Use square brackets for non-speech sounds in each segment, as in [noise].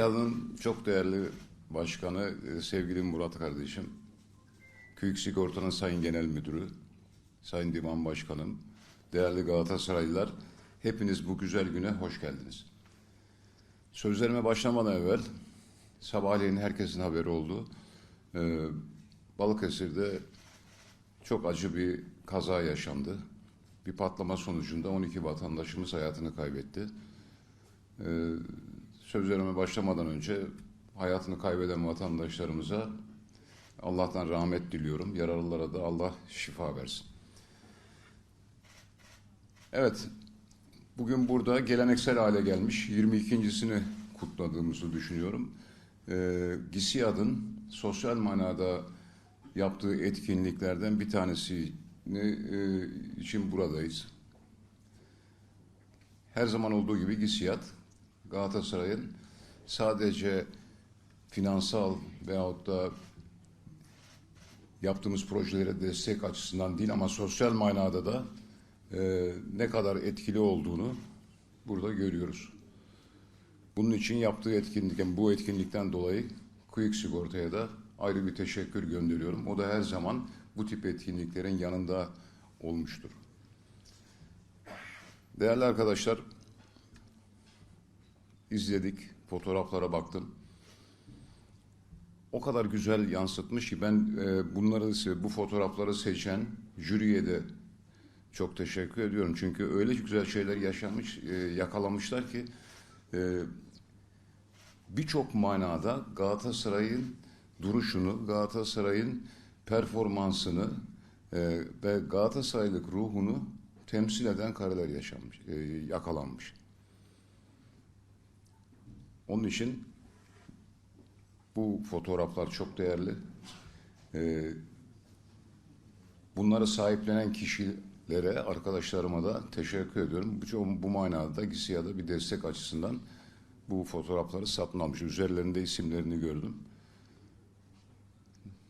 GİSİAD'ın çok değerli başkanı e, sevgili Murat kardeşim, Köyük Sigorta'nın Sayın Genel Müdürü, Sayın Divan Başkanım, değerli Galatasaraylılar, hepiniz bu güzel güne hoş geldiniz. Sözlerime başlamadan evvel, sabahleyin herkesin haberi oldu. Ee, Balıkesir'de çok acı bir kaza yaşandı. Bir patlama sonucunda 12 vatandaşımız hayatını kaybetti. Ee, sözlerime başlamadan önce hayatını kaybeden vatandaşlarımıza Allah'tan rahmet diliyorum. Yaralılara da Allah şifa versin. Evet, bugün burada geleneksel hale gelmiş 22.sini kutladığımızı düşünüyorum. Ee, GİSİAD'ın sosyal manada yaptığı etkinliklerden bir tanesini e, için buradayız. Her zaman olduğu gibi GİSİAD, Galatasaray'ın sadece finansal veyahut da yaptığımız projelere destek açısından değil ama sosyal manada da e, ne kadar etkili olduğunu burada görüyoruz. Bunun için yaptığı etkinlik, yani bu etkinlikten dolayı Quick Sigorta'ya da ayrı bir teşekkür gönderiyorum. O da her zaman bu tip etkinliklerin yanında olmuştur. Değerli arkadaşlar, izledik, fotoğraflara baktım. O kadar güzel yansıtmış ki ben e, bunları, bu fotoğrafları seçen jüriye de çok teşekkür ediyorum. Çünkü öyle güzel şeyler yaşamış, e, yakalamışlar ki e, birçok manada Galatasaray'ın duruşunu, Galatasaray'ın performansını e, ve Galatasaraylık ruhunu temsil eden kareler yaşanmış, e, yakalanmış. Onun için bu fotoğraflar çok değerli. E, bunları sahiplenen kişilere, arkadaşlarıma da teşekkür ediyorum. Bu, bu manada GİSİAD'a bir destek açısından bu fotoğrafları satın almış. Üzerlerinde isimlerini gördüm.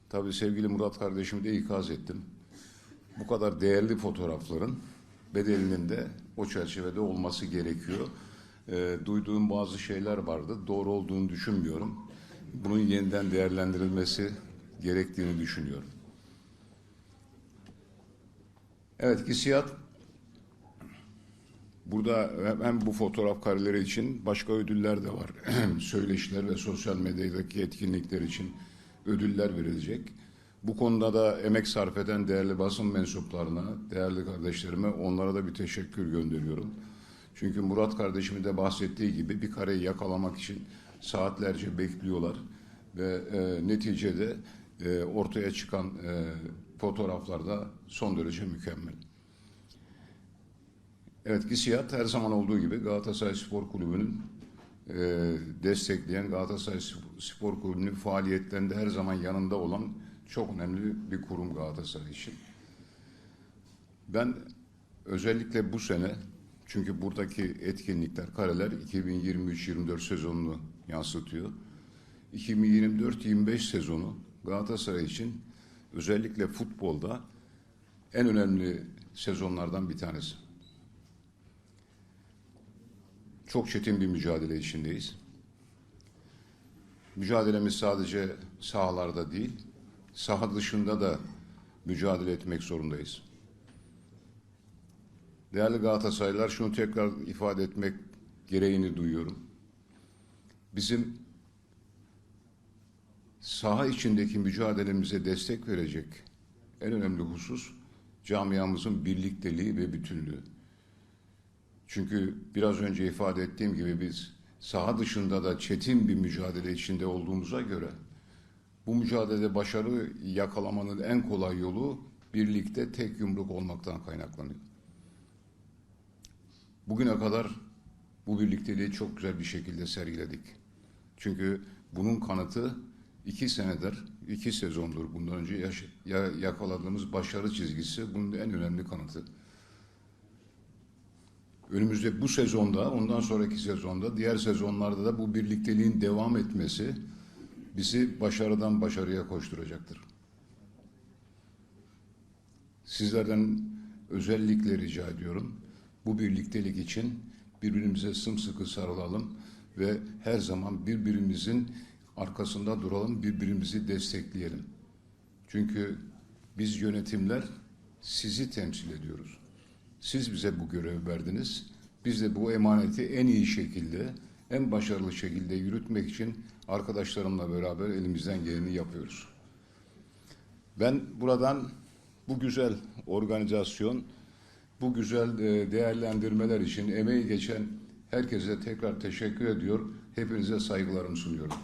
Tabii sevgili Murat kardeşimi de ikaz ettim. Bu kadar değerli fotoğrafların bedelinin de o çerçevede olması gerekiyor. E, duyduğum bazı şeyler vardı. Doğru olduğunu düşünmüyorum. Bunun yeniden değerlendirilmesi gerektiğini düşünüyorum. Evet, GİSİAD Burada hem bu fotoğraf kareleri için başka ödüller de var. [clears throat] Söyleşiler ve sosyal medyadaki etkinlikler için ödüller verilecek. Bu konuda da emek sarf eden değerli basın mensuplarına, değerli kardeşlerime onlara da bir teşekkür gönderiyorum. Çünkü Murat kardeşimin de bahsettiği gibi bir kareyi yakalamak için saatlerce bekliyorlar ve e, neticede e, ortaya çıkan e, fotoğraflar da son derece mükemmel. Evet GİSİAD her zaman olduğu gibi Galatasaray Spor Kulübü'nün e, destekleyen Galatasaray Spor Kulübü'nün faaliyetlerinde her zaman yanında olan çok önemli bir kurum Galatasaray için. Ben özellikle bu sene çünkü buradaki etkinlikler, kareler 2023-24 sezonunu yansıtıyor. 2024-25 sezonu Galatasaray için özellikle futbolda en önemli sezonlardan bir tanesi. Çok çetin bir mücadele içindeyiz. Mücadelemiz sadece sahalarda değil, saha dışında da mücadele etmek zorundayız. Değerli Galatasaraylılar şunu tekrar ifade etmek gereğini duyuyorum. Bizim saha içindeki mücadelemize destek verecek en önemli husus camiamızın birlikteliği ve bütünlüğü. Çünkü biraz önce ifade ettiğim gibi biz saha dışında da çetin bir mücadele içinde olduğumuza göre bu mücadelede başarı yakalamanın en kolay yolu birlikte tek yumruk olmaktan kaynaklanıyor. Bugüne kadar bu birlikteliği çok güzel bir şekilde sergiledik. Çünkü bunun kanıtı iki senedir, iki sezondur bundan önce yaş- ya, yakaladığımız başarı çizgisi bunun en önemli kanıtı. Önümüzde bu sezonda, ondan sonraki sezonda, diğer sezonlarda da bu birlikteliğin devam etmesi bizi başarıdan başarıya koşturacaktır. Sizlerden özellikle rica ediyorum. Bu birliktelik için birbirimize sımsıkı sarılalım ve her zaman birbirimizin arkasında duralım, birbirimizi destekleyelim. Çünkü biz yönetimler sizi temsil ediyoruz. Siz bize bu görevi verdiniz. Biz de bu emaneti en iyi şekilde, en başarılı şekilde yürütmek için arkadaşlarımla beraber elimizden geleni yapıyoruz. Ben buradan bu güzel organizasyon, bu güzel e, değerlendirmeler için emeği geçen herkese tekrar teşekkür ediyor. Hepinize saygılarımı sunuyorum.